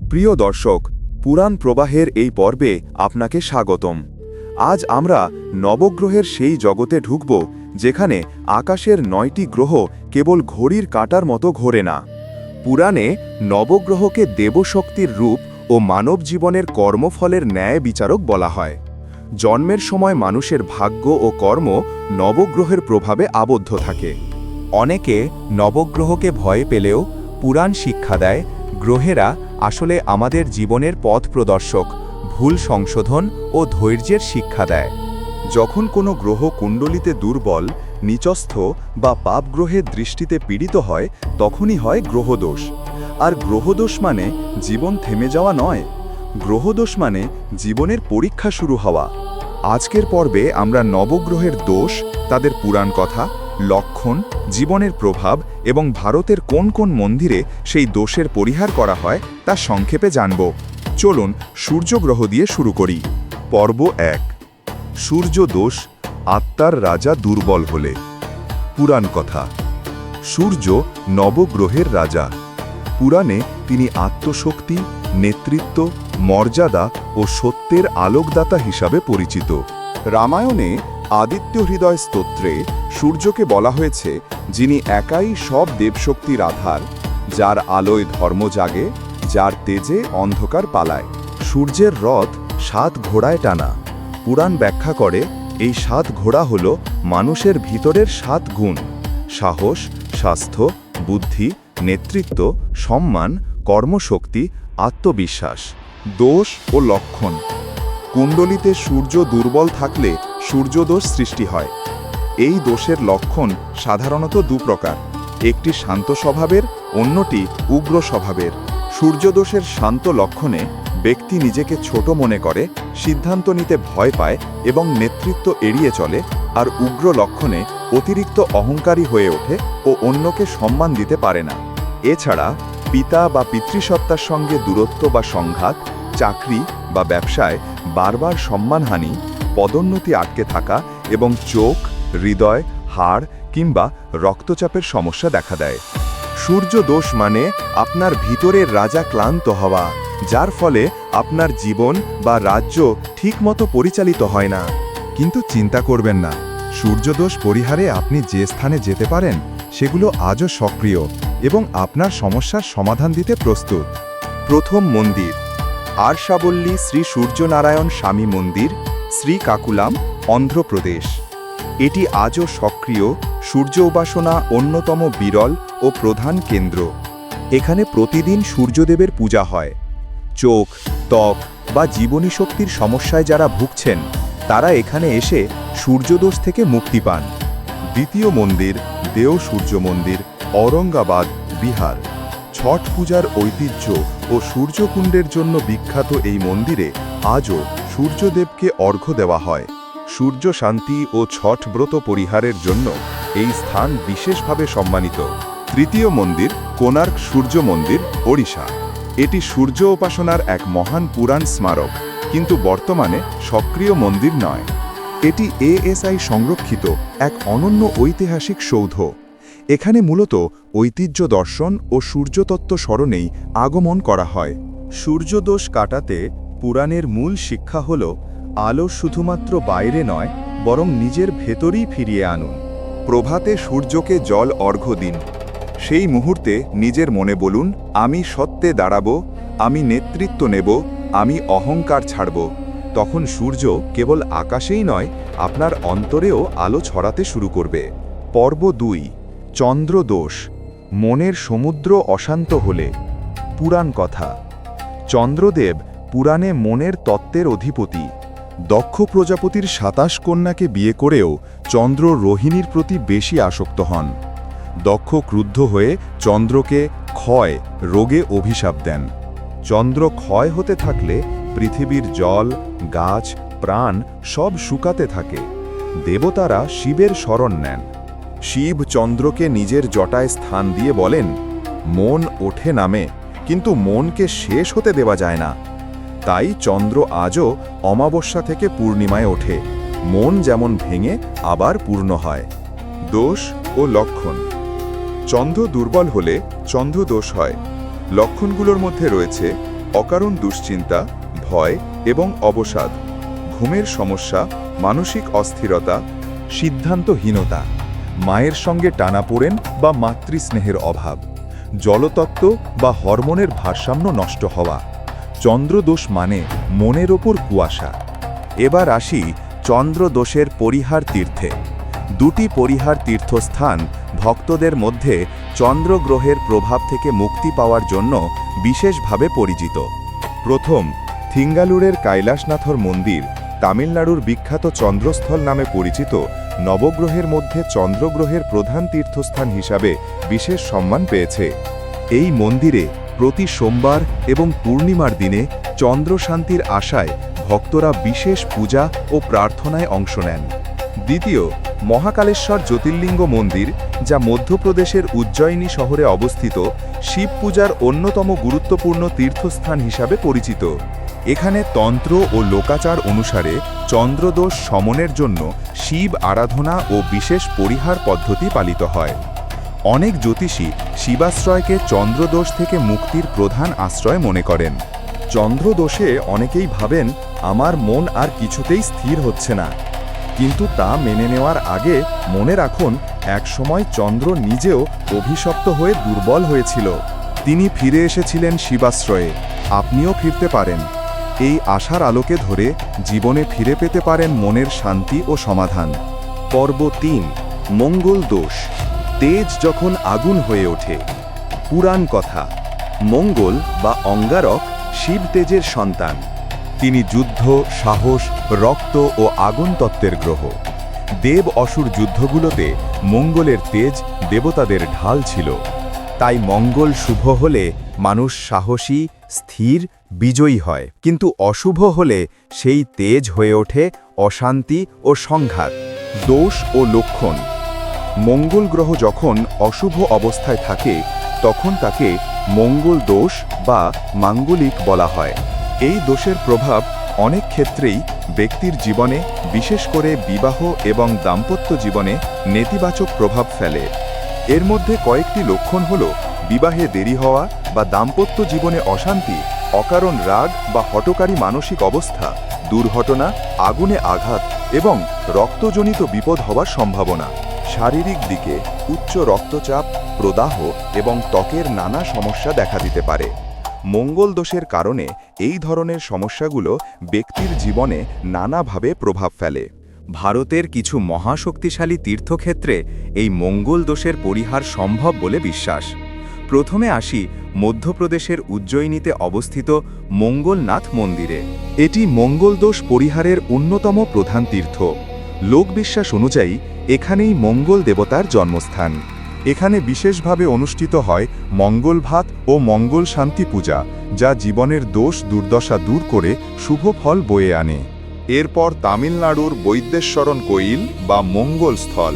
প্রিয় দর্শক, পুরাণ প্রবাহের এই পর্বে আপনাকে স্বাগতম। আজ আমরা নবগ্রহের সেই জগতে ঢুকব, যেখানে আকাশের নয়টি গ্রহ কেবল ঘড়ির কাঁটার মতো ঘোরে না। পুরাণে নবগ্রহকে দেবশক্তির রূপ ও মানব জীবনের কর্মফলের ন্যায় বিচারক বলা হয়। জন্মের সময় মানুষের ভাগ্য ও কর্ম নবগ্রহের প্রভাবে আবদ্ধ থাকে। অনেকে নবগ্রহকে ভয় পেলেও পুরাণ শিক্ষা দেয়, গ্রহেরা আসলে আমাদের জীবনের পথ প্রদর্শক, ভুল সংশোধন ও ধৈর্যের শিক্ষা দেয়। যখন কোনো গ্রহ কুণ্ডলিতে দুর্বল, নিচস্থ বা পাপ গ্রহের দৃষ্টিতে পীড়িত হয়, তখনই হয় গ্রহদোষ। আর গ্রহদোষ মানে জীবন থেমে যাওয়া নয়। গ্রহদোষ মানে জীবনের পরীক্ষা শুরু হওয়া। আজকের পর্বে আমরা নবগ্রহের দোষ, তাদের পুরাণ কথা লক্ষণ, জীবনের প্রভাব এবং ভারতের কোন কোন মন্দিরে সেই দোষের পরিহার করা হয় তা সংক্ষেপে জানব। চলুন সূর্যগ্রহ দিয়ে শুরু করি। পর্ব এক। সূর্য দোষ, আত্মার রাজা দুর্বল হলে। পুরাণ কথা। সূর্য নবগ্রহের রাজা। পুরাণে তিনি আত্মশক্তি, নেতৃত্ব, মর্যাদা ও সত্যের আলোকদাতা হিসাবে পরিচিত। রামায়ণে আদিত্য হৃদয় স্তোত্রে সূর্যকে বলা হয়েছে, যিনি একাই সব দেবশক্তির আধার যার আলোয় ধর্ম জাগে, যার তেজে অন্ধকার পালায়। সূর্যের রথ সাত ঘোড়ায় টানা। পুরাণ ব্যাখ্যা করে, এই সাত ঘোড়া হল মানুষের ভিতরের সাত গুণ। সাহস, স্বাস্থ্য, বুদ্ধি, নেতৃত্ব, সম্মান, কর্মশক্তি, আত্মবিশ্বাস, দোষ ও লক্ষণ। কুণ্ডলিতে সূর্য দুর্বল থাকলে সূর্যদোষ সৃষ্টি হয়। এই দোষের লক্ষণ সাধারণত দু প্রকার। একটি শান্ত স্বভাবের, অন্যটি উগ্র স্বভাবের। সূর্যদোষের শান্ত লক্ষণে ব্যক্তি নিজেকে ছোট মনে করে, সিদ্ধান্ত নিতে ভয় পায় এবং নেতৃত্ব এড়িয়ে চলে আর উগ্র লক্ষণে অতিরিক্ত অহংকারী হয়ে ওঠে ও অন্যকে সম্মান দিতে পারে না। এছাড়া পিতা বা পিতৃসত্তার সঙ্গে দূরত্ব বা সংঘাত, চাকরি বা ব্যবসায় বারবার সম্মানহানি পদোন্নতি আটকে থাকা এবং চোখ, হৃদয়, হাড় কিংবা রক্তচাপের সমস্যা দেখা দেয়। সূর্য দোষ মানে আপনার ভিতরের রাজা ক্লান্ত হওয়া, যার ফলে আপনার জীবন বা রাজ্য ঠিকমতো পরিচালিত হয় না। কিন্তু চিন্তা করবেন না সূর্যদোষ পরিহারে আপনি যে স্থানে যেতে পারেন, সেগুলো আজও সক্রিয় এবং আপনার সমস্যার সমাধান দিতে প্রস্তুত। প্রথম মন্দির, আরশাবল্লী শ্রী সূর্যনারায়ণ স্বামী মন্দির শ্রী কাকুলাম অন্ধ্রপ্রদেশ। এটি আজও সক্রিয়, সূর্য উপাসনা অন্যতম বিরল ও প্রধান কেন্দ্র। এখানে প্রতিদিন সূর্যদেবের পূজা হয়। চোখ, ত্বক বা জীবনী শক্তির সমস্যায় যারা ভুগছেন, তারা এখানে এসে সূর্যদোষ থেকে মুক্তি পান। দ্বিতীয় মন্দির, দেও সূর্য মন্দির, ঔরঙ্গাবাদ, বিহার। ছট পূজার ঐতিহ্য ও সূর্যকুণ্ডের জন্য বিখ্যাত এই মন্দিরে আজও সূর্যদেবকে অর্ঘ্য দেওয়া হয়। সূর্য শান্তি ও ছট ব্রত পরিহারের জন্য এই স্থান বিশেষভাবে সম্মানিত। তৃতীয় মন্দির কোনার্ক সূর্য মন্দির, ওড়িশা। এটি সূর্য উপাসনার এক মহান পুরাণ স্মারক, কিন্তু বর্তমানে সক্রিয় মন্দির নয়। এটি এএসআই সংরক্ষিত এক অনন্য ঐতিহাসিক সৌধ। এখানে মূলত ঐতিহ্য দর্শন ও সূর্যতত্ত্ব স্মরণেই আগমন করা হয়। সূর্যদোষ কাটাতে পুরাণের মূল শিক্ষা হল, আলো শুধুমাত্র বাইরে নয়, বরং নিজের ভেতরেই ফিরিয়ে আনুন। প্রভাতে সূর্যকে জল অর্ঘ্য দিন। সেই মুহূর্তে নিজের মনে বলুন, আমি সত্যে দাঁড়াবো, আমি নেতৃত্ব নেব, আমি অহংকার ছাড়ব। তখন সূর্য কেবল আকাশেই নয়, আপনার অন্তরেও আলো ছড়াতে শুরু করবে। পর্ব দুই চন্দ্রদোষ মনের সমুদ্র অশান্ত হলে। পুরাণ কথা। চন্দ্রদেব পুরাণে মনের তত্ত্বের অধিপতি। দক্ষ প্রজাপতির সাতাশ কন্যাকে বিয়ে করেও চন্দ্র রোহিণীর প্রতি বেশি আসক্ত হন। দক্ষ ক্রুদ্ধ হয়ে চন্দ্রকে ক্ষয় রোগে অভিশাপ দেন। চন্দ্র ক্ষয় হতে থাকলে পৃথিবীর জল, গাছ, প্রাণ সব শুকাতে থাকে। দেবতারা শিবের শরণ নেন। শিব চন্দ্রকে নিজের জটায় স্থান দিয়ে বলেন, মন ওঠে নামে, কিন্তু মনকে শেষ হতে দেওয়া যায় না। তাই চন্দ্র আজও অমাবস্যা থেকে পূর্ণিমায় ওঠে। মন যেমন ভেঙে, আবার পূর্ণ হয়। দোষ ও লক্ষণ। চন্দ্র দুর্বল হলে চন্দ্র দোষ হয়। লক্ষণগুলোর মধ্যে রয়েছে অকারণ দুশ্চিন্তা, ভয় এবং অবসাদ, ঘুমের সমস্যা, মানসিক অস্থিরতা, সিদ্ধান্তহীনতা, মায়ের সঙ্গে টানাপোড়েন বা মাতৃস্নেহের অভাব, জলতত্ত্ব বা হরমোনের ভারসাম্য নষ্ট হওয়া। চন্দ্রদোষ মানে মনের ওপর কুয়াশা। এবার আসি চন্দ্রদোষের পরিহার তীর্থে। দুটি পরিহার তীর্থস্থান ভক্তদের মধ্যে চন্দ্রগ্রহের প্রভাব থেকে মুক্তি পাওয়ার জন্য বিশেষভাবে পরিচিত। প্রথম, থিঙ্গালুরের কৈলাসনাথর মন্দির, তামিলনাড়ুর বিখ্যাত চন্দ্রস্থল নামে পরিচিত নবগ্রহের মধ্যে চন্দ্রগ্রহের প্রধান তীর্থস্থান হিসাবে বিশেষ সম্মান পেয়েছে। এই মন্দিরে প্রতি সোমবার এবং পূর্ণিমার দিনে চন্দ্রশান্তির আশায় ভক্তরা বিশেষ পূজা ও প্রার্থনায় অংশ নেন। দ্বিতীয়, মহাকালেশ্বর জ্যোতির্লিঙ্গ মন্দির, যা মধ্যপ্রদেশের উজ্জয়িনী শহরে অবস্থিত, শিব পূজার অন্যতম গুরুত্বপূর্ণ তীর্থস্থান হিসাবে পরিচিত। এখানে তন্ত্র ও লোকাচার অনুসারে চন্দ্রদোষ সমনের জন্য শিব আরাধনা ও বিশেষ পরিহার পদ্ধতি পালিত হয়। অনেক জ্যোতিষী শিবাশ্রয়কে চন্দ্রদোষ থেকে মুক্তির প্রধান আশ্রয় মনে করেন। চন্দ্রদোষে অনেকেই ভাবেন, আমার মন আর কিছুতেই স্থির হচ্ছে না। কিন্তু তা মেনে নেওয়ার আগে মনে রাখুন, একসময় চন্দ্র নিজেও অভিশপ্ত হয়ে দুর্বল হয়েছিল। তিনি ফিরে এসেছিলেন শিবাশ্রয়ে। আপনিও ফিরতে পারেন। এই আশার আলোকে ধরে জীবনে ফিরে পেতে পারেন মনের শান্তি ও সমাধান। পর্ব তিন, মঙ্গল দোষ। তেজ যখন আগুন হয়ে ওঠে, পুরাণ কথা, মঙ্গল বা অঙ্গারক শিব তেজের সন্তান। তিনি যুদ্ধ, সাহস, রক্ত ও আগুন তত্ত্বের গ্রহ। দেব অসুর যুদ্ধগুলোতে মঙ্গলের তেজ দেবতাদের ঢাল ছিল। তাই মঙ্গল শুভ হলে মানুষ সাহসী, স্থির, বিজয়ী হয়। কিন্তু অশুভ হলে সেই তেজ হয়ে ওঠে অশান্তি ও সংঘাত, দোষ ও লক্ষণ। মঙ্গল গ্রহ যখন অশুভ অবস্থায় থাকে, তখন তাকে মঙ্গল দোষ বা মাঙ্গলিক বলা হয়। এই দোষের প্রভাব অনেক ক্ষেত্রেই ব্যক্তির জীবনে, বিশেষ করে বিবাহ এবং দাম্পত্য জীবনে নেতিবাচক প্রভাব ফেলে। এর মধ্যে কয়েকটি লক্ষণ হল বিবাহে দেরি হওয়া বা দাম্পত্য জীবনে অশান্তি, অকারণ রাগ বা হটকারী মানসিক অবস্থা, দুর্ঘটনা, আগুনে আঘাত এবং রক্তজনিত বিপদ হওয়ার সম্ভাবনা। শারীরিক দিকে উচ্চ রক্তচাপ, প্রদাহ এবং ত্বকের নানা সমস্যা দেখা দিতে পারে। মঙ্গল দোষের কারণে এই ধরনের সমস্যাগুলো ব্যক্তির জীবনে নানাভাবে প্রভাব ফেলে। ভারতের কিছু মহাশক্তিশালী তীর্থক্ষেত্রে এই মঙ্গল দোষের পরিহার সম্ভব বলে বিশ্বাস। প্রথমে আসি মধ্যপ্রদেশের উজ্জয়িনীতে অবস্থিত মঙ্গলনাথ মন্দিরে। এটি মঙ্গল দোষ পরিহারের অন্যতম প্রধান তীর্থ। লোকবিশ্বাস অনুযায়ী, এখানেই মঙ্গল দেবতার জন্মস্থান। এখানে বিশেষভাবে অনুষ্ঠিত হয় মঙ্গল ভাত ও মঙ্গল শান্তি পূজা, যা জীবনের দোষ দুর্দশা দূর করে শুভ ফল বয়ে আনে। এরপর তামিলনাড়ুর বৈদ্যেশ্বরণ কৈল বা মঙ্গল স্থল।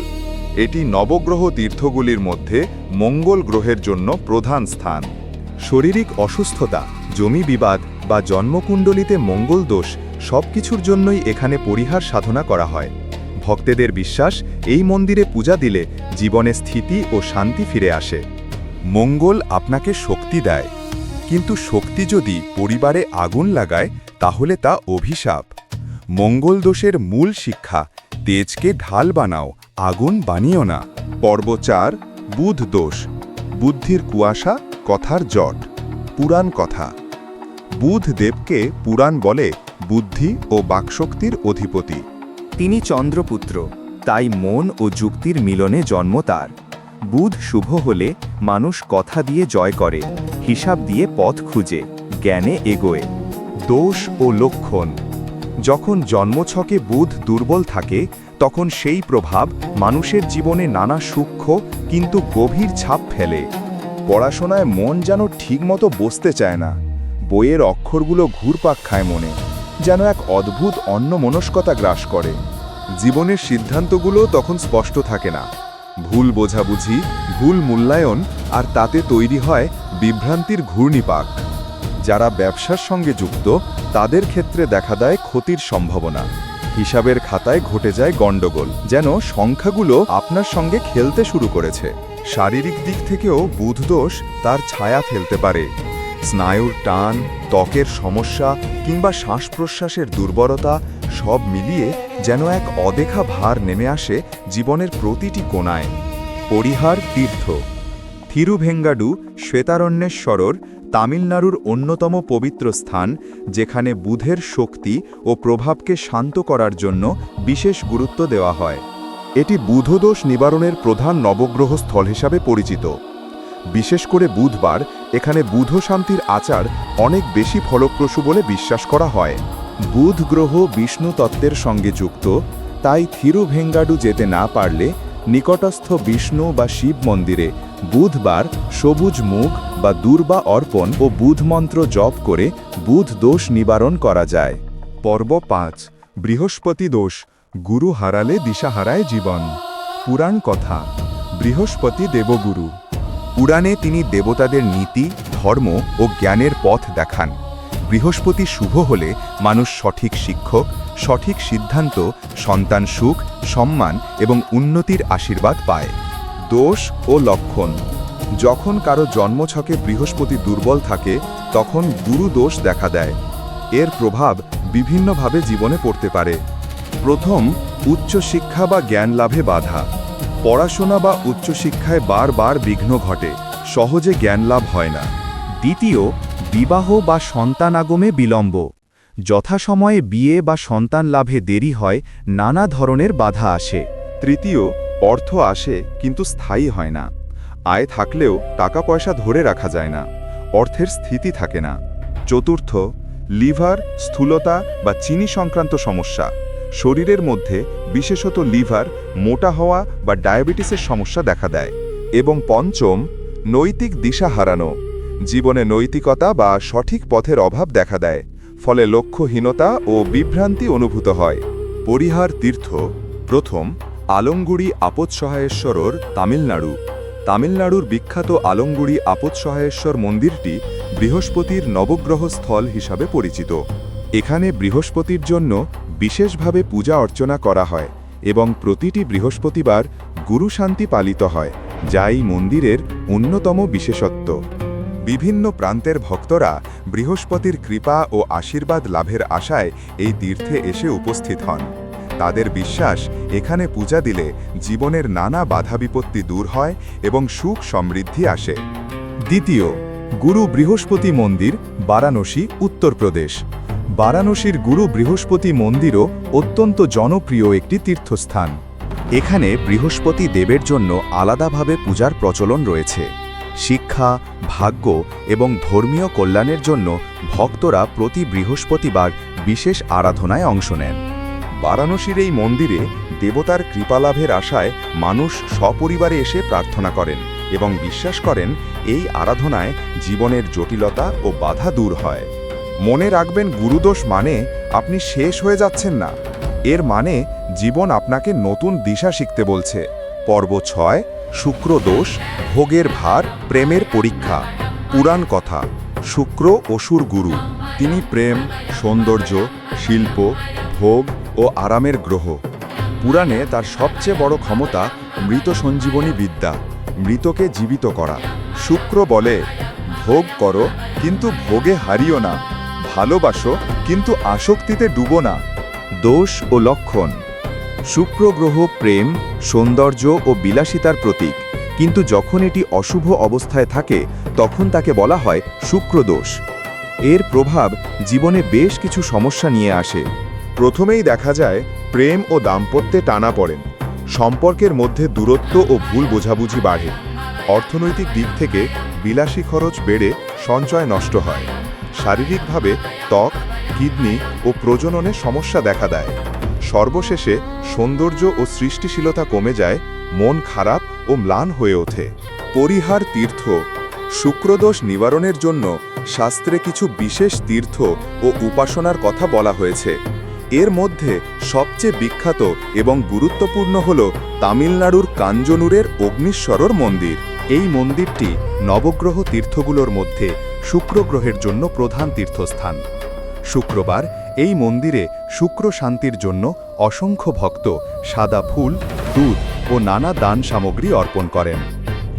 এটি নবগ্রহ তীর্থগুলির মধ্যে মঙ্গল গ্রহের জন্য প্রধান স্থান। শারীরিক অসুস্থতা, জমি বিবাদ বা জন্মকুণ্ডলিতে মঙ্গল দোষ সবকিছুর জন্যই এখানে পরিহার সাধনা করা হয়। ভক্তেদের বিশ্বাস, এই মন্দিরে পূজা দিলে জীবনে স্থিতি ও শান্তি ফিরে আসে। মঙ্গল আপনাকে শক্তি দেয়। কিন্তু শক্তি যদি পরিবারে আগুন লাগায়, তাহলে তা অভিশাপ। মঙ্গল দোষের মূল শিক্ষা, তেজকে ঢাল বানাও, আগুন বানিও না। পর্ব চার বুধ দোষ। বুদ্ধির কুয়াশা, কথার জট। পুরাণ কথা। বুধ দেবকে পুরাণ বলে বুদ্ধি ও বাকশক্তির অধিপতি। তিনি চন্দ্রপুত্র, তাই মন ও যুক্তির মিলনে জন্ম তার। বুধ শুভ হলে মানুষ কথা দিয়ে জয় করে, হিসাব দিয়ে পথ খুঁজে, জ্ঞানে এগোয়। দোষ ও লক্ষণ। যখন জন্মছকে বুধ দুর্বল থাকে, তখন সেই প্রভাব মানুষের জীবনে নানা সূক্ষ্ম কিন্তু গভীর ছাপ ফেলে। পড়াশোনায় মন যেন ঠিকমতো বসতে চায় না, বইয়ের অক্ষরগুলো ঘুরপাক খায় মনে, যেন এক অদ্ভুত অন্যমনস্কতা গ্রাস করে। জীবনের সিদ্ধান্তগুলো তখন স্পষ্ট থাকে না। ভুল বোঝাবুঝি, ভুল মূল্যায়ন আর তাতে তৈরি হয় বিভ্রান্তির ঘূর্ণিপাক। যারা ব্যবসার সঙ্গে যুক্ত, তাদের ক্ষেত্রে দেখা দেয় ক্ষতির সম্ভাবনা। হিসাবের খাতায় ঘটে যায় গণ্ডগোল, যেন সংখ্যাগুলো আপনার সঙ্গে খেলতে শুরু করেছে। শারীরিক দিক থেকেও বুধদোষ তার ছায়া ফেলতে পারে। স্নায়ুর টান, ত্বকের সমস্যা কিংবা শ্বাস প্রশ্বাসের দুর্বলতা সব মিলিয়ে যেন এক অদেখা ভার নেমে আসে জীবনের প্রতিটি কোণায়। পরিহার তীর্থ। থিরুভেঙ্গাডু শ্বেতারণ্যেশ্বরর তামিলনাড়ুর অন্যতম পবিত্র স্থান, যেখানে বুধের শক্তি ও প্রভাবকে শান্ত করার জন্য বিশেষ গুরুত্ব দেওয়া হয়। এটি বুধদোষ নিবারণের প্রধান নবগ্রহ স্থল হিসাবে পরিচিত। বিশেষ করে বুধবার এখানে বুধ শান্তির আচার অনেক বেশি ফলপ্রসূ বলে বিশ্বাস করা হয়। বুধ গ্রহ বিষ্ণু তত্ত্বের সঙ্গে যুক্ত, তাই থিরুভেঙ্গাডু যেতে না পারলে নিকটস্থ বিষ্ণু বা শিব মন্দিরে বুধবার সবুজ মুখ বা দুর্বা অর্পণ ও বুধমন্ত্র জপ করে বুধ দোষ নিবারণ করা যায়। পর্ব পাঁচ, বৃহস্পতি দোষ, গুরু হারালে দিশা হারায় জীবন। পুরাণ কথা, বৃহস্পতি দেবগুরু। পুরাণে তিনি দেবতাদের নীতি, ধর্ম ও জ্ঞানের পথ দেখান। বৃহস্পতি শুভ হলে মানুষ সঠিক শিক্ষক, সঠিক সিদ্ধান্ত, সন্তান সুখ, সম্মান এবং উন্নতির আশীর্বাদ পায়। দোষ ও লক্ষণ। যখন কারও জন্মছকে বৃহস্পতি দুর্বল থাকে, তখন গুরু দোষ দেখা দেয়। এর প্রভাব বিভিন্নভাবে জীবনে পড়তে পারে। প্রথম, উচ্চশিক্ষা বা জ্ঞান লাভে বাধা। পড়াশোনা বা উচ্চশিক্ষায় বারবার বিঘ্ন ঘটে, সহজে জ্ঞান লাভ হয় না। দ্বিতীয়, বিবাহ বা সন্তান আগমে বিলম্ব। যথাসময়ে বিয়ে বা সন্তান লাভে দেরি হয়, নানা ধরনের বাধা আসে। তৃতীয়, অর্থ আসে, কিন্তু স্থায়ী হয় না। আয় থাকলেও টাকা পয়সা ধরে রাখা যায় না। অর্থের স্থিতি থাকে না। চতুর্থ, লিভার, স্থূলতা বা চিনি সংক্রান্ত সমস্যা। শরীরের মধ্যে বিশেষত লিভার, মোটা হওয়া বা ডায়াবেটিসের সমস্যা দেখা দেয় এবং পঞ্চম, নৈতিক দিশা হারানো। জীবনে নৈতিকতা বা সঠিক পথের অভাব দেখা দেয়, ফলে লক্ষ্যহীনতা ও বিভ্রান্তি অনুভূত হয়। পরিহার তীর্থ, প্রথম আলঙ্গুড়ি আপৎসহায়েশ্বরর তামিলনাড়ু। তামিলনাড়ুর বিখ্যাত আলঙ্গুড়ি আপৎসহায়েশ্বর মন্দিরটি বৃহস্পতির নবগ্রহ স্থল হিসাবে পরিচিত। এখানে বৃহস্পতির জন্য বিশেষভাবে পূজা অর্চনা করা হয় এবং প্রতিটি বৃহস্পতিবার গুরুশান্তি পালিত হয়, যা এই মন্দিরের অন্যতম বিশেষত্ব। বিভিন্ন প্রান্তের ভক্তরা বৃহস্পতির কৃপা ও আশীর্বাদ লাভের আশায় এই তীর্থে এসে উপস্থিত হন। তাদের বিশ্বাস, এখানে পূজা দিলে জীবনের নানা বাধা বিপত্তি দূর হয় এবং সুখ সমৃদ্ধি আসে। দ্বিতীয়, গুরু বৃহস্পতি মন্দির, বারাণসী, উত্তরপ্রদেশ। বারাণসীর গুরু বৃহস্পতি মন্দিরও অত্যন্ত জনপ্রিয় একটি তীর্থস্থান। এখানে বৃহস্পতি দেবের জন্য আলাদাভাবে পূজার প্রচলন রয়েছে। শিক্ষা, ভাগ্য এবং ধর্মীয় কল্যাণের জন্য ভক্তরা প্রতি বৃহস্পতিবার বিশেষ আরাধনায় অংশ নেন। বারাণসীর এই মন্দিরে দেবতার কৃপালাভের আশায় মানুষ সপরিবারে এসে প্রার্থনা করেন এবং বিশ্বাস করেন এই আরাধনায় জীবনের জটিলতা ও বাধা দূর হয়। মনে রাখবেন গুরুদোষ মানে আপনি শেষ হয়ে যাচ্ছেন না। এর মানে জীবন আপনাকে নতুন দিশা শিখতে বলছে। পর্ব ছয়, শুক্র দোষ, ভোগের ভার, প্রেমের পরীক্ষা। পুরাণ কথা, শুক্র অসুর গুরু। তিনি প্রেম, সৌন্দর্য, শিল্প, ভোগ ও আরামের গ্রহ। পুরাণে তার সবচেয়ে বড় ক্ষমতা মৃত সঞ্জীবনী বিদ্যা, মৃতকে জীবিত করা। শুক্র বলে, ভোগ করো, কিন্তু ভোগে হারিও না। ভালোবাসো, কিন্তু আসক্তিতে ডুবো না। দোষ ও লক্ষণ। শুক্র গ্রহ প্রেম, সৌন্দর্য ও বিলাসিতার প্রতীক। কিন্তু যখন এটি অশুভ অবস্থায় থাকে, তখন তাকে বলা হয় শুক্রদোষ এর প্রভাব জীবনে বেশ কিছু সমস্যা নিয়ে আসে। প্রথমেই দেখা যায়, প্রেম ও দাম্পত্যে টানা পড়েন। সম্পর্কের মধ্যে দূরত্ব ও ভুল বোঝাবুঝি বাড়ে। অর্থনৈতিক দিক থেকে বিলাসী খরচ বেড়ে সঞ্চয় নষ্ট হয়। শারীরিকভাবে ত্বক, কিডনি ও প্রজননে সমস্যা দেখা দেয়। সর্বশেষে সৌন্দর্য ও সৃষ্টিশীলতা কমে যায়, মন খারাপ ও ম্লান হয়ে ওঠে। পরিহার তীর্থ। শুক্রদোষ নিবারণের জন্য শাস্ত্রে কিছু বিশেষ তীর্থ ও উপাসনার কথা বলা হয়েছে। এর মধ্যে সবচেয়ে বিখ্যাত এবং গুরুত্বপূর্ণ হল তামিলনাড়ুর কাঞ্জনুরের অগ্নিশ্বরর মন্দির। এই মন্দিরটি নবগ্রহ তীর্থগুলোর মধ্যে শুক্র গ্রহের জন্য প্রধান তীর্থস্থান। শুক্রবার এই মন্দিরে শুক্র শান্তির জন্য অসংখ্য ভক্ত সাদা ফুল, দুধ ও নানা দান সামগ্রী অর্পণ করেন।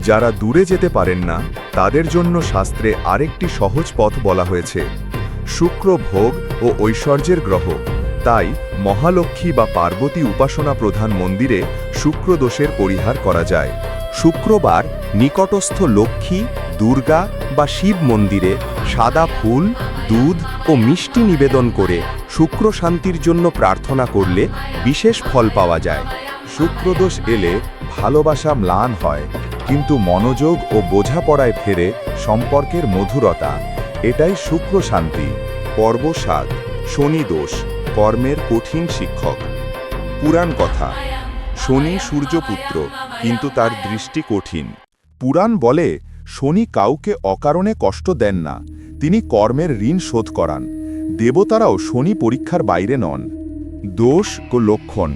যারা দূরে যেতে পারেন না, তাদের জন্য শাস্ত্রে আরেকটি সহজ পথ বলা হয়েছে। শুক্র ভোগ ও ঐশ্বর্যের গ্রহ, তাই মহালক্ষ্মী বা পার্বতী উপাসনা প্রধান মন্দিরে শুক্রদোষের পরিহার করা যায়। শুক্রবার নিকটস্থ লক্ষ্মী দুর্গা বা শিব মন্দিরে সাদা ফুল, দুধ ও মিষ্টি নিবেদন করে শুক্র শান্তির জন্য প্রার্থনা করলে বিশেষ ফল পাওয়া যায়। শুক্রদোষ এলে ভালোবাসা ম্লান হয়, কিন্তু মনোযোগ ও বোঝাপড়ায় ফেরে সম্পর্কের মধুরতা। এটাই শুক্র শান্তি, পর্ব সাত, শনি দোষ, কর্মের কঠিন শিক্ষক। পুরাণ কথা, শনি সূর্যপুত্র, কিন্তু তার দৃষ্টি কঠিন। পুরাণ বলে শনি কাউকে অকারণে কষ্ট দেন না, তিনি কর্মের ঋণ শোধ করান। দেবতারাও শনি পরীক্ষার বাইরে নন। দোষ ও লক্ষণ।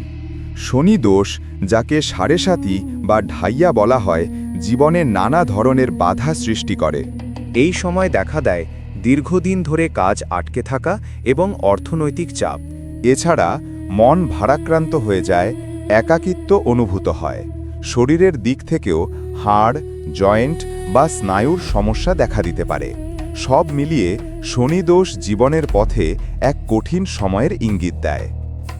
শনি দোষ, যাকে সাড়ে সাতি বা ঢাইয়া বলা হয়, জীবনে নানা ধরনের বাধা সৃষ্টি করে। এই সময় দেখা দেয়, দীর্ঘদিন ধরে কাজ আটকে থাকা এবং অর্থনৈতিক চাপ। এছাড়া, মন ভারাক্রান্ত হয়ে যায়, একাকিত্ব অনুভূত হয়। শরীরের দিক থেকেও হাড়, জয়েন্ট বা স্নায়ুর সমস্যা দেখা দিতে পারে। সব মিলিয়ে শনিদোষ জীবনের পথে এক কঠিন সময়ের ইঙ্গিত দেয়।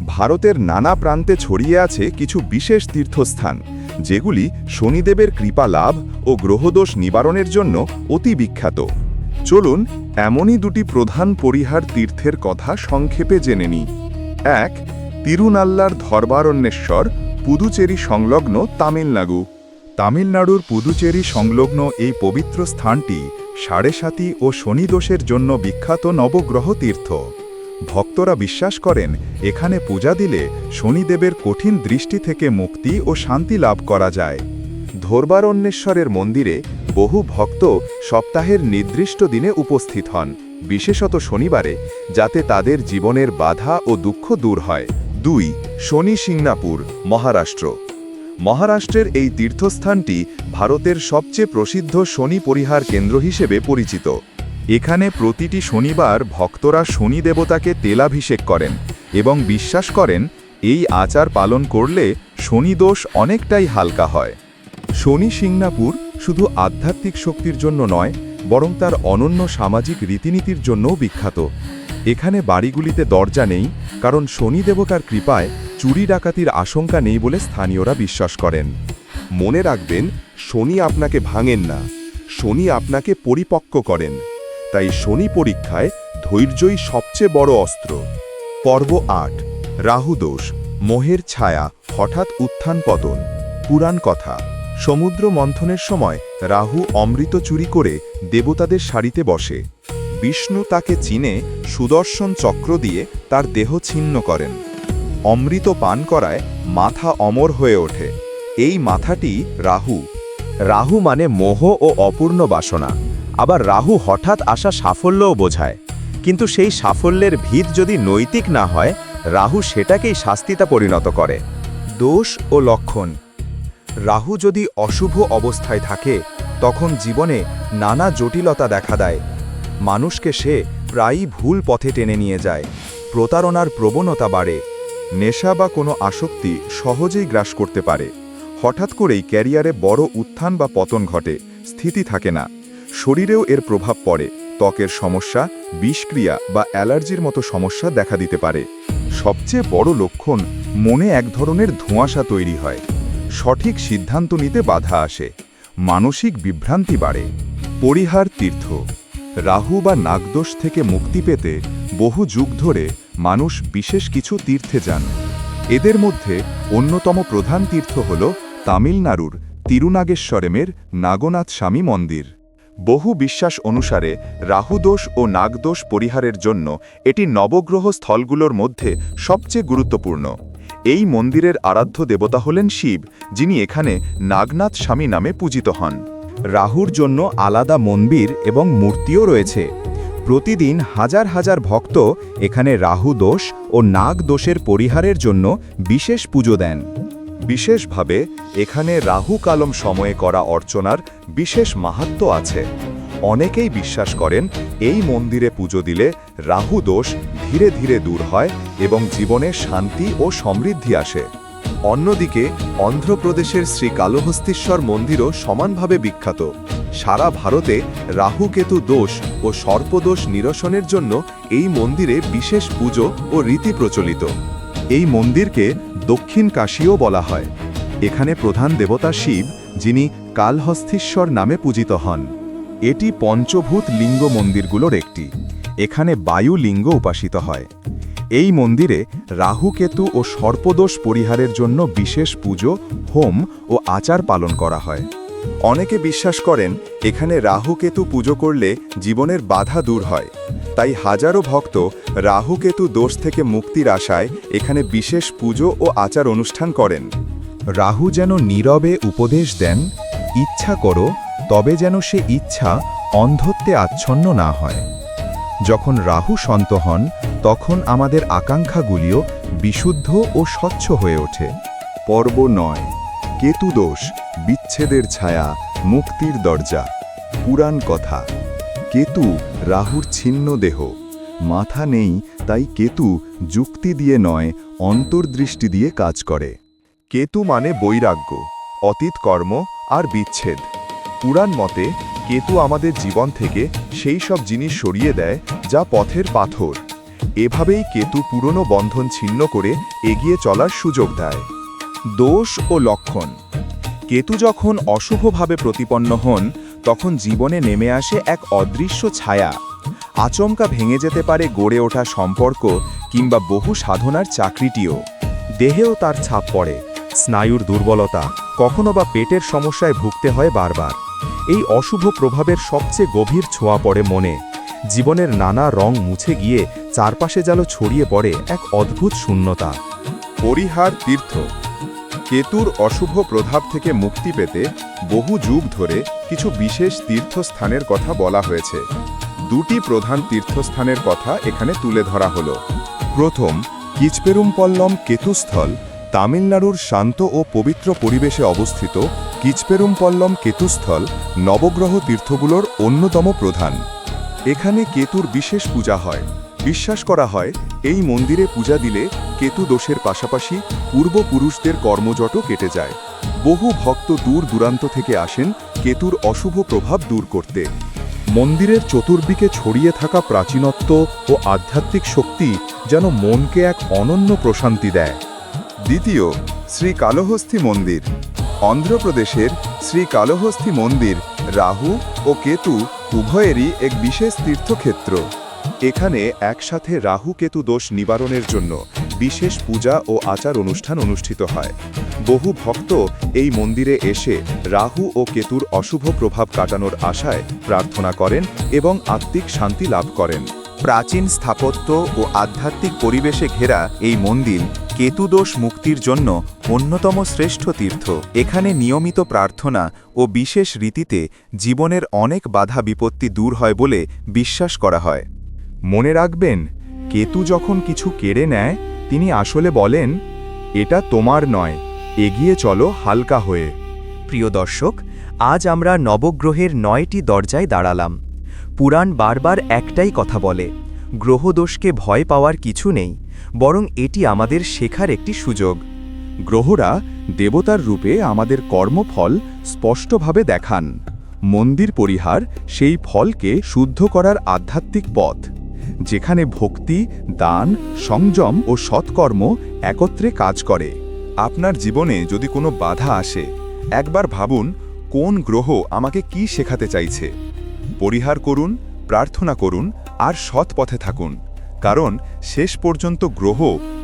ভারতের নানা প্রান্তে ছড়িয়ে আছে কিছু বিশেষ তীর্থস্থান, যেগুলি শনিদেবের কৃপা লাভ ও গ্রহদোষ নিবারণের জন্য অতি বিখ্যাত। চলুন, এমনই দুটি প্রধান পরিহার তীর্থের কথা সংক্ষেপে জেনে নিই। এক, তিরুনাল্লার ধর্বারণ্যেশ্বর পুদুচেরি সংলগ্ন তামিলনাড়ু। তামিলনাড়ুর পুদুচেরি সংলগ্ন এই পবিত্র স্থানটি সাড়ে সাতি ও শনিদোষের জন্য বিখ্যাত নবগ্রহ তীর্থ। ভক্তরা বিশ্বাস করেন, এখানে পূজা দিলে শনিদেবের কঠিন দৃষ্টি থেকে মুক্তি ও শান্তি লাভ করা যায়। ধর্বারণ্যেশ্বরের মন্দিরে বহু ভক্ত সপ্তাহের নির্দিষ্ট দিনে উপস্থিত হন, বিশেষত শনিবারে, যাতে তাদের জীবনের বাধা ও দুঃখ দূর হয়। দুই, শনি সিংনাপুর, মহারাষ্ট্র। মহারাষ্ট্রের এই তীর্থস্থানটি ভারতের সবচেয়ে প্রসিদ্ধ শনি পরিহার কেন্দ্র হিসেবে পরিচিত। এখানে প্রতিটি শনিবার ভক্তরা শনি দেবতাকে তেলাভিষেক করেন এবং বিশ্বাস করেন, এই আচার পালন করলে শনিদোষ অনেকটাই হালকা হয়। শনি সিংনাপুর শুধু আধ্যাত্মিক শক্তির জন্য নয়, বরং তার অনন্য সামাজিক রীতিনীতির জন্যও বিখ্যাত। এখানে বাড়িগুলিতে দরজা নেই, কারণ শনি দেবতার কৃপায় চুরি ডাকাতির আশঙ্কা নেই বলে স্থানীয়রা বিশ্বাস করেন। মনে রাখবেন, শনি আপনাকে ভাঙেন না। শনি আপনাকে পরিপক্ক করেন। তাই শনি পরীক্ষায় ধৈর্যই সবচেয়ে বড় অস্ত্র। পর্ব আট, রাহুদোষ, মোহের ছায়া, হঠাৎ উত্থান পতন, পুরাণ কথা। সমুদ্র মন্থনের সময় রাহু অমৃত চুরি করে দেবতাদের সারিতে বসে। বিষ্ণু তাকে চিনে সুদর্শন চক্র দিয়ে তার দেহ ছিন্ন করেন। অমৃত পান করায় মাথা অমর হয়ে ওঠে। এই মাথাটি রাহু। রাহু মানে মোহ ও অপূর্ণ বাসনা। আবার রাহু হঠাৎ আসা সাফল্যও বোঝায়। কিন্তু সেই সাফল্যের ভিত যদি নৈতিক না হয়, রাহু সেটাকেই শাস্তিতা পরিণত করে। দোষ ও লক্ষণ। রাহু যদি অশুভ অবস্থায় থাকে, তখন জীবনে নানা জটিলতা দেখা দেয়। মানুষকে সে প্রায়ই ভুল পথে টেনে নিয়ে যায়। প্রতারণার প্রবণতা বাড়ে। নেশা বা কোনো আসক্তি সহজেই গ্রাস করতে পারে। হঠাৎ করেই ক্যারিয়ারে বড় উত্থান বা পতন ঘটে, স্থিতি থাকে না। শরীরেও এর প্রভাব পড়ে। ত্বকের সমস্যা, বিষক্রিয়া বা অ্যালার্জির মতো সমস্যা দেখা দিতে পারে। সবচেয়ে বড় লক্ষণ মনে এক ধরনের ধোঁয়াশা তৈরি হয়। সঠিক সিদ্ধান্ত নিতে বাধা আসে। মানসিক বিভ্রান্তি বাড়ে। পরিহার তীর্থ। রাহু বা নাগদোষ থেকে মুক্তি পেতে বহু যুগ ধরে মানুষ বিশেষ কিছু তীর্থে যান। এদের মধ্যে অন্যতম প্রধান তীর্থ হল তামিলনাড়ুর তিরুনাগেশ্বরেমের নাগনাথ স্বামী মন্দির। বহু বিশ্বাস অনুসারে রাহুদোষ ও নাগদোষ পরিহারের জন্য এটি নবগ্রহ স্থলগুলোর মধ্যে সবচেয়ে গুরুত্বপূর্ণ। এই মন্দিরের আরাধ্য দেবতা হলেন শিব, যিনি এখানে নাগনাথ স্বামী নামে পূজিত হন। রাহুর জন্য আলাদা মন্দির এবং মূর্তিও রয়েছে। প্রতিদিন হাজার হাজার ভক্ত এখানে রাহু দোষ ও নাগ দোষের পরিহারের জন্য বিশেষ পুজো দেন। বিশেষভাবে এখানে রাহু কালম সময়ে করা অর্চনার বিশেষ মাহাত্ম আছে। অনেকেই বিশ্বাস করেন এই মন্দিরে পুজো দিলে রাহু দোষ ধীরে ধীরে দূর হয় এবং জীবনে শান্তি ও সমৃদ্ধি আসে। অন্যদিকে, অন্ধ্রপ্রদেশের শ্রী কালহস্তীশ্বর মন্দিরও সমানভাবে বিখ্যাত। সারা ভারতে রাহুকেতু দোষ ও সর্পদোষ নিরসনের জন্য এই মন্দিরে বিশেষ পুজো ও রীতি প্রচলিত। এই মন্দিরকে দক্ষিণ কাশীও বলা হয়। এখানে প্রধান দেবতা শিব, যিনি কালহস্থীশ্বর নামে পূজিত হন। এটি পঞ্চভূত লিঙ্গ মন্দিরগুলোর একটি। এখানে বায়ু লিঙ্গ উপাসিত হয়। এই মন্দিরে রাহুকেতু ও সর্পদোষ পরিহারের জন্য বিশেষ পুজো, হোম ও আচার পালন করা হয়। অনেকে বিশ্বাস করেন, এখানে রাহুকেতু পুজো করলে জীবনের বাধা দূর হয়। তাই হাজারো ভক্ত রাহুকেতু দোষ থেকে মুক্তির আশায় এখানে বিশেষ পুজো ও আচার অনুষ্ঠান করেন। রাহু যেন নীরবে উপদেশ দেন, ইচ্ছা করো, তবে যেন সে ইচ্ছা অন্ধত্বে আচ্ছন্ন না হয়। যখন রাহু শান্ত হন তখন আমাদের আকাঙ্ক্ষাগুলিও বিশুদ্ধ ও স্বচ্ছ হয়ে ওঠে। পর্ব নয় কেতু দোষ বিচ্ছেদের ছায়া, মুক্তির দরজা, পুরাণ কথা। কেতু রাহুর ছিন্ন দেহ। মাথা নেই, তাই কেতু যুক্তি দিয়ে নয়, অন্তর্দৃষ্টি দিয়ে কাজ করে। কেতু মানে বৈরাগ্য, অতীত কর্ম আর বিচ্ছেদ। পুরাণ মতে, কেতু আমাদের জীবন থেকে সেই সব জিনিস সরিয়ে দেয় যা পথের পাথর। এভাবেই কেতু পুরনো বন্ধন ছিন্ন করে এগিয়ে চলার সুযোগ দেয়। দোষ ও লক্ষণ। কেতু যখন অশুভভাবে প্রতিপন্ন হন, তখন জীবনে নেমে আসে এক অদৃশ্য ছায়া। আচমকা ভেঙে যেতে পারে গড়ে ওঠা সম্পর্ক কিংবা বহু সাধনার চাকরিটিও। দেহেও তার ছাপ পড়ে, স্নায়ুর দুর্বলতা, কখনো বা পেটের সমস্যায় ভুগতে হয় বারবার। এই অশুভ প্রভাবের সবচেয়ে গভীর ছোঁয়া পড়ে মনে। জীবনের নানা রং মুছে গিয়ে চারপাশে যেন ছড়িয়ে পড়ে এক অদ্ভুত শূন্যতা। পরিহার তীর্থ। কেতুর অশুভ প্রভাব থেকে মুক্তি পেতে বহু যুগ ধরে কিছু বিশেষ তীর্থস্থানের কথা বলা হয়েছে। দুটি প্রধান তীর্থস্থানের কথা এখানে তুলে ধরা হল। প্রথম, কিচপেরুমপল্লম কেতুস্থল, তামিলনাড়ুর শান্ত ও পবিত্র পরিবেশে অবস্থিত কিচপেরুমপল্লম কেতুস্থল নবগ্রহ তীর্থগুলোর অন্যতম প্রধান। এখানে কেতুর বিশেষ পূজা হয়। বিশ্বাস করা হয়, এই মন্দিরে পূজা দিলে কেতু দোষের পাশাপাশি পূর্বপুরুষদের কর্মজটও কেটে যায়। বহু ভক্ত দূর দূরান্ত থেকে আসেন কেতুর অশুভ প্রভাব দূর করতে। মন্দিরের চতুর্দিকে ছড়িয়ে থাকা প্রাচীনত্ব ও আধ্যাত্মিক শক্তি যেন মনকে এক অনন্য প্রশান্তি দেয়। দ্বিতীয়, শ্রী কালহস্থী মন্দির। অন্ধ্রপ্রদেশের শ্রী কালহস্থী মন্দির রাহু ও কেতু উভয়েরই এক বিশেষ তীর্থক্ষেত্র। এখানে একসাথে রাহু কেতু দোষ নিবারণের জন্য বিশেষ পূজা ও আচার অনুষ্ঠান অনুষ্ঠিত হয়। বহু ভক্ত এই মন্দিরে এসে রাহু ও কেতুর অশুভ প্রভাব কাটানোর আশায় প্রার্থনা করেন এবং আত্মিক শান্তি লাভ করেন। প্রাচীন স্থাপত্য ও আধ্যাত্মিক পরিবেশে ঘেরা এই মন্দির কেতুদোষ মুক্তির জন্য অন্যতম শ্রেষ্ঠ তীর্থ। এখানে নিয়মিত প্রার্থনা ও বিশেষ রীতিতে জীবনের অনেক বাধা বিপত্তি দূর হয় বলে বিশ্বাস করা হয়। মনে রাখবেন, কেতু যখন কিছু কেড়ে নেয়, তিনি আসলে বলেন, এটা তোমার নয়, এগিয়ে চলো হালকা হয়ে। প্রিয় দর্শক, আজ আমরা নবগ্রহের নয়টি দরজায় দাঁড়ালাম। পুরাণ বারবার একটাই কথা বলে, গ্রহদোষকে ভয় পাওয়ার কিছু নেই, বরং এটি আমাদের শেখার একটি সুযোগ। গ্রহরা দেবতার রূপে আমাদের কর্মফল স্পষ্টভাবে দেখান। মন্দির পরিহার সেই ফলকে শুদ্ধ করার আধ্যাত্মিক পথ, যেখানে ভক্তি, দান, সংযম ও সৎকর্ম একত্রে কাজ করে। আপনার জীবনে যদি কোনো বাধা আসে, একবার ভাবুন কোন গ্রহ আমাকে কি শেখাতে চাইছে। পরিহার করুন, প্রার্থনা করুন আর সৎ পথে থাকুন, কারণ শেষ পর্যন্ত গ্রহ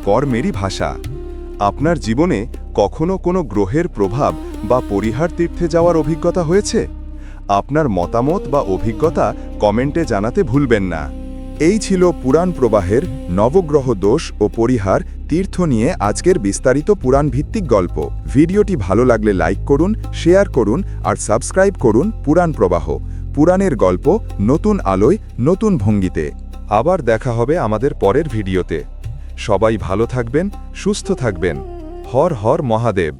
কর্মেরই ভাষা। আপনার জীবনে কখনো কোনো গ্রহের প্রভাব বা পরিহার তীর্থে যাওয়ার অভিজ্ঞতা হয়েছে? আপনার মতামত বা অভিজ্ঞতা কমেন্টে জানাতে ভুলবেন না। এই ছিল পুরাণ প্রবাহের নবগ্রহ দোষ ও পরিহার তীর্থ নিয়ে আজকের বিস্তারিত পুরাণ ভিত্তিক গল্প। ভিডিওটি ভালো লাগলে লাইক করুন, শেয়ার করুন আর সাবস্ক্রাইব করুন পুরাণ প্রবাহ। পুরাণের গল্প, নতুন আলোয়, নতুন ভঙ্গিতে। আবার দেখা হবে আমাদের পরের ভিডিওতে। সবাই ভালো থাকবেন, সুস্থ থাকবেন। হর হর মহাদেব।